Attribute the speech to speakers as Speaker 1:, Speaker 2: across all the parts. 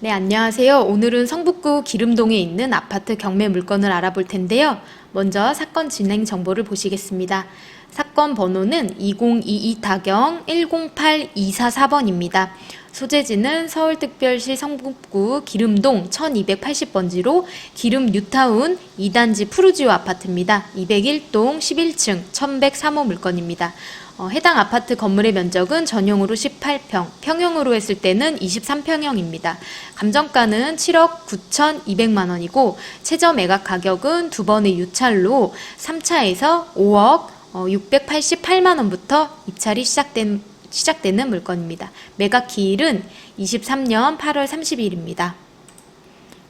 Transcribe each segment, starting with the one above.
Speaker 1: 네, 안녕하세요. 오늘은 성북구 기름동에 있는 아파트 경매 물건을 알아볼 텐데요. 먼저 사건 진행 정보를 보시겠습니다. 사건 번호는 2022타경 108244번입니다. 소재지는 서울특별시 성북구 기름동 1280번지로 기름 뉴타운 2단지 푸르지오 아파트입니다. 201동 11층 1103호 물건입니다. 어, 해당 아파트 건물의 면적은 전용으로 18평, 평형으로 했을 때는 23평형입니다. 감정가는 7억 9,200만 원이고 최저 매각 가격은 두 번의 유찰로 3차에서 5억 688만 원부터 입찰이 시작된, 시작되는 물건입니다. 매각 기일은 23년 8월 30일입니다.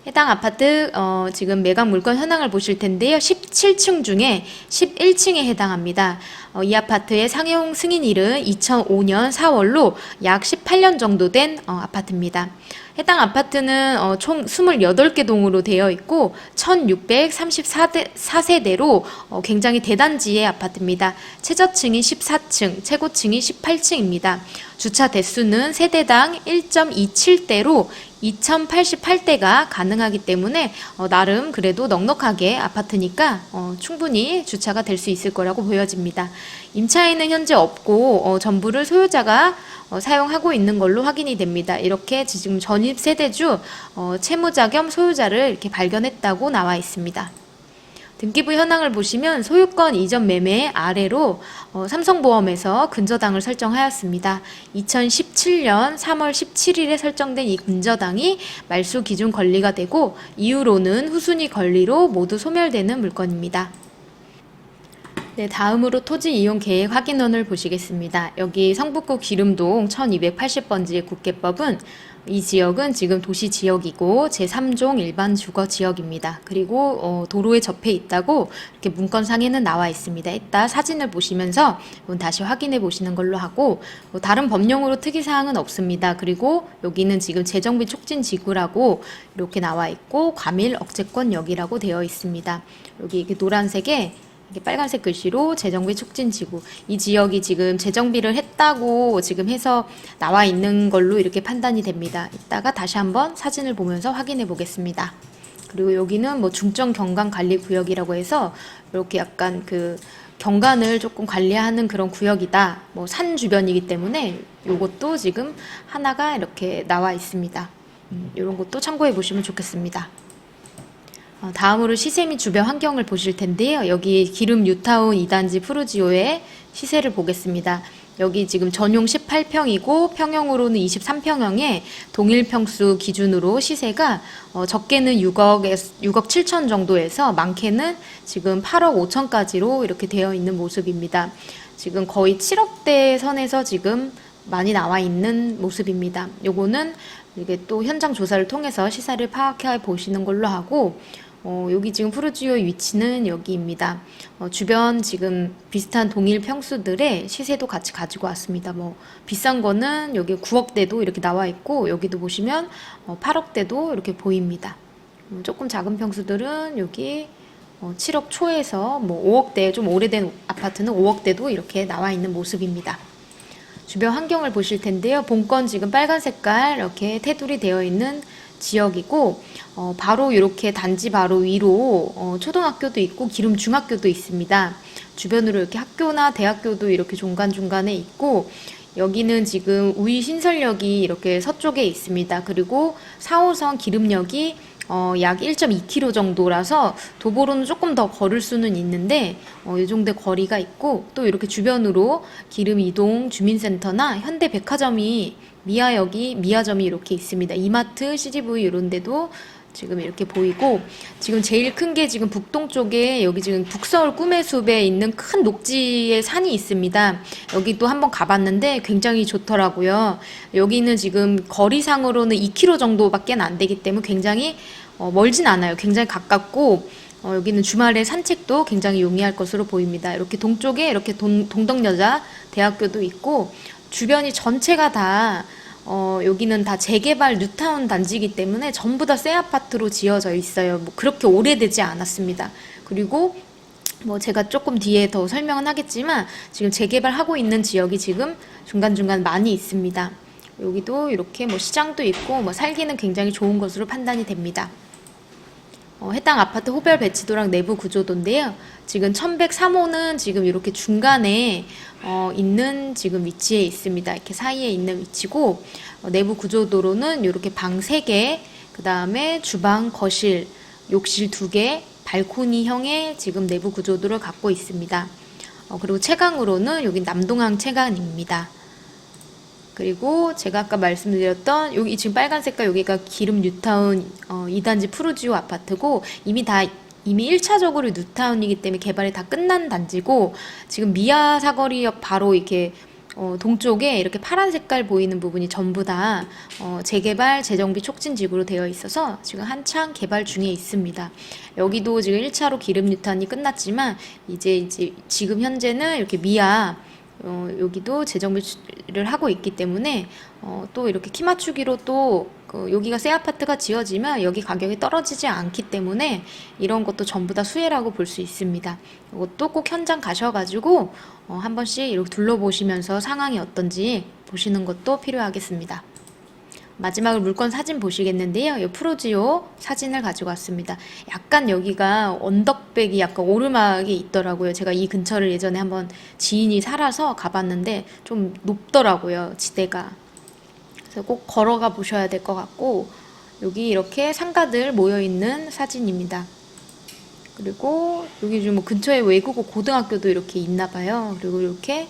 Speaker 1: 해당 아파트 어, 지금 매각 물건 현황을 보실 텐데요. 17층 중에 11층에 해당합니다. 어, 이 아파트의 상용 승인일은 2005년 4월로 약 18년 정도 된 어, 아파트입니다. 해당 아파트는 어, 총 28개 동으로 되어 있고 1634세대로 어, 굉장히 대단지의 아파트입니다. 최저층이 14층, 최고층이 18층입니다. 주차 대수는 세대당 1.27대로 2088대가 가능하기 때문에 어, 나름 그래도 넉넉하게 아파트니까 어, 충분히 주차가 될 수 있을 거라고 보여집니다. 임차인은 현재 없고 어, 전부를 소유자가 어, 사용하고 있는 걸로 확인이 됩니다. 이렇게 지금 전입 세대주 어, 채무자 겸 소유자를 이렇게 발견했다고 나와 있습니다. 등기부 현황을 보시면 소유권 이전 매매 아래로 어, 삼성보험에서 근저당을 설정하였습니다. 2017년 3월 17일에 설정된 이 근저당이 말소 기준 권리가 되고 이후로는 후순위 권리로 모두 소멸되는 물건입니다. 네, 다음으로 토지 이용 계획 확인원을 보시겠습니다. 여기 성북구 기름동 1280번지의 국계법은 이 지역은 지금 도시 지역이고 제3종 일반 주거 지역입니다. 그리고 어, 도로에 접해 있다고 이렇게 문건상에는 나와 있습니다. 이따 사진을 보시면서 다시 확인해 보시는 걸로 하고 뭐 다른 법령으로 특이 사항은 없습니다. 그리고 여기는 지금 재정비 촉진 지구라고 이렇게 나와 있고 과밀 억제권 역이라고 되어 있습니다. 여기 이렇게 노란색에 빨간색 글씨로 재정비 촉진 지구. 이 지역이 지금 재정비를 했다고 지금 해서 나와 있는 걸로 이렇게 판단이 됩니다. 이따가 다시 한번 사진을 보면서 확인해 보겠습니다. 그리고 여기는 뭐 중점 경관 관리 구역이라고 해서 이렇게 약간 그 경관을 조금 관리하는 그런 구역이다. 뭐 산 주변이기 때문에 이것도 지금 하나가 이렇게 나와 있습니다. 음, 이런 것도 참고해 보시면 좋겠습니다. 어, 다음으로 시세 및 주변 환경을 보실 텐데요. 여기 기름 뉴타운 2단지 푸르지오의 시세를 보겠습니다. 여기 지금 전용 18평이고 평형으로는 23평형에 동일 평수 기준으로 시세가 어, 적게는 6억에 6억 7천 정도에서 많게는 지금 8억 5천까지로 이렇게 되어 있는 모습입니다. 지금 거의 7억대 선에서 지금 많이 나와 있는 모습입니다. 요거는 이게 또 현장 조사를 통해서 시세를 파악해 보시는 걸로 하고 어, 여기 지금 푸르지오의 위치는 여기입니다. 어, 주변 지금 비슷한 동일 평수들의 시세도 같이 가지고 왔습니다. 뭐 비싼 거는 여기 9억대도 이렇게 나와 있고 여기도 보시면 어, 8억대도 이렇게 보입니다. 음, 조금 작은 평수들은 여기 어, 7억 초에서 뭐 5억대 좀 오래된 아파트는 5억대도 이렇게 나와 있는 모습입니다. 주변 환경을 보실 텐데요. 본건 지금 빨간 색깔 이렇게 테두리 되어 있는 지역이고 어, 바로 이렇게 단지 바로 위로 어, 초등학교도 있고 기름 중학교도 있습니다. 주변으로 이렇게 학교나 대학교도 이렇게 중간중간에 있고 여기는 지금 우이 신설역이 이렇게 서쪽에 있습니다. 그리고 4호선 기름역이 어, 약 1.2km 정도라서 도보로는 조금 더 걸을 수는 있는데 어, 이 정도 거리가 있고 또 이렇게 주변으로 기름 이동 주민센터나 현대백화점이 미아역이 미아점이 이렇게 있습니다. 이마트, CGV 이런 데도 지금 이렇게 보이고 지금 제일 큰 게 지금 북동쪽에 여기 지금 북서울 꿈의 숲에 있는 큰 녹지의 산이 있습니다. 여기 또 한번 가봤는데 굉장히 좋더라고요. 여기는 지금 거리상으로는 2km 정도밖에 안 되기 때문에 굉장히 어, 멀진 않아요. 굉장히 가깝고 어, 여기는 주말에 산책도 굉장히 용이할 것으로 보입니다. 이렇게 동쪽에 이렇게 동, 동덕여자 대학교도 있고 주변이 전체가 다 어, 여기는 다 재개발 뉴타운 단지이기 때문에 전부 다 새 아파트로 지어져 있어요. 뭐 그렇게 오래되지 않았습니다. 그리고 뭐 제가 조금 뒤에 더 설명은 하겠지만 지금 재개발하고 있는 지역이 지금 중간중간 많이 있습니다. 여기도 이렇게 뭐 시장도 있고 뭐 살기는 굉장히 좋은 것으로 판단이 됩니다. 어, 해당 아파트 호별 배치도랑 내부 구조도인데요. 지금 1103호는 지금 이렇게 중간에 어, 있는 지금 위치에 있습니다. 이렇게 사이에 있는 위치고 어, 내부 구조도로는 이렇게 방 3개, 그 다음에 주방, 거실, 욕실 2개, 발코니형의 지금 내부 구조도를 갖고 있습니다. 어, 그리고 채광으로는 여기 남동항 채광입니다. 그리고 제가 아까 말씀드렸던 여기 지금 빨간 색깔 여기가 기름 뉴타운 어, 2단지 푸르지오 아파트고 이미 다 이미 1차적으로 뉴타운이기 때문에 개발이 다 끝난 단지고 지금 미아 사거리역 바로 이렇게 어, 동쪽에 이렇게 파란 색깔 보이는 부분이 전부 다 어, 재개발 재정비 촉진 지구로 되어 있어서 지금 한창 개발 중에 있습니다. 여기도 지금 1차로 기름 뉴타운이 끝났지만 이제 이제 지금 현재는 이렇게 미아 어, 여기도 재정비를 하고 있기 때문에 어, 또 이렇게 키 맞추기로 또 그, 여기가 새 아파트가 지어지면 여기 가격이 떨어지지 않기 때문에 이런 것도 전부 다 수혜라고 볼 수 있습니다. 이것도 꼭 현장 가셔가지고 어, 한 번씩 이렇게 둘러보시면서 상황이 어떤지 보시는 것도 필요하겠습니다. 마지막으로 물건 사진 보시겠는데요. 이 프로지오 사진을 가지고 왔습니다. 약간 여기가 언덕백이 약간 오르막이 있더라고요. 제가 이 근처를 예전에 한번 지인이 살아서 가봤는데 좀 높더라고요. 지대가. 그래서 꼭 걸어가 보셔야 될 것 같고 여기 이렇게 상가들 모여 있는 사진입니다. 그리고 여기 좀뭐 근처에 외국어 고등학교도 이렇게 있나 봐요. 그리고 이렇게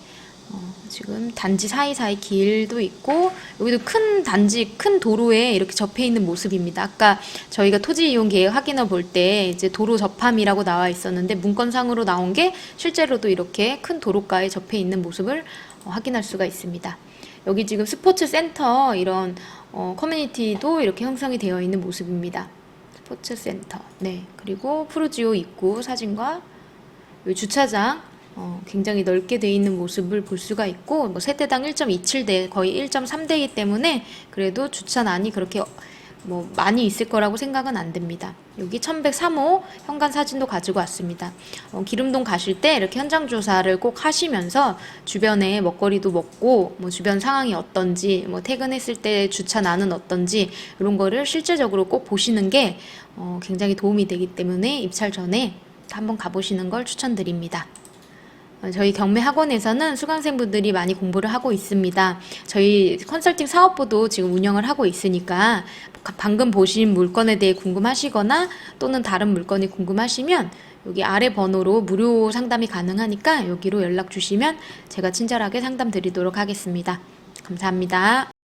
Speaker 1: 어, 지금 단지 사이사이 길도 있고 여기도 큰 단지 큰 도로에 이렇게 접해 있는 모습입니다. 아까 저희가 토지 이용 계획 확인해 볼때 이제 도로 접함이라고 나와 있었는데 문건상으로 나온 게 실제로도 이렇게 큰 도로가에 접해 있는 모습을 어, 확인할 수가 있습니다. 여기 지금 스포츠 센터 이런 어, 커뮤니티도 이렇게 형성이 되어 있는 모습입니다. 스포츠 센터. 네. 그리고 푸르지오 입구 사진과 이 주차장 어, 굉장히 넓게 돼 있는 모습을 볼 수가 있고 뭐 세대당 1.27대 거의 1.3대이기 때문에 그래도 주차난이 그렇게 뭐 많이 있을 거라고 생각은 안 됩니다. 여기 1103호 현관 사진도 가지고 왔습니다. 어, 기름동 가실 때 이렇게 현장 조사를 꼭 하시면서 주변에 먹거리도 먹고 뭐 주변 상황이 어떤지 뭐 퇴근했을 때 주차난은 어떤지 이런 거를 실제적으로 꼭 보시는 게 어, 굉장히 도움이 되기 때문에 입찰 전에 한번 가보시는 걸 추천드립니다. 어, 저희 경매 학원에서는 수강생분들이 많이 공부를 하고 있습니다. 저희 컨설팅 사업부도 지금 운영을 하고 있으니까 방금 보신 물건에 대해 궁금하시거나 또는 다른 물건이 궁금하시면 여기 아래 번호로 무료 상담이 가능하니까 여기로 연락 주시면 제가 친절하게 상담 드리도록 하겠습니다. 감사합니다.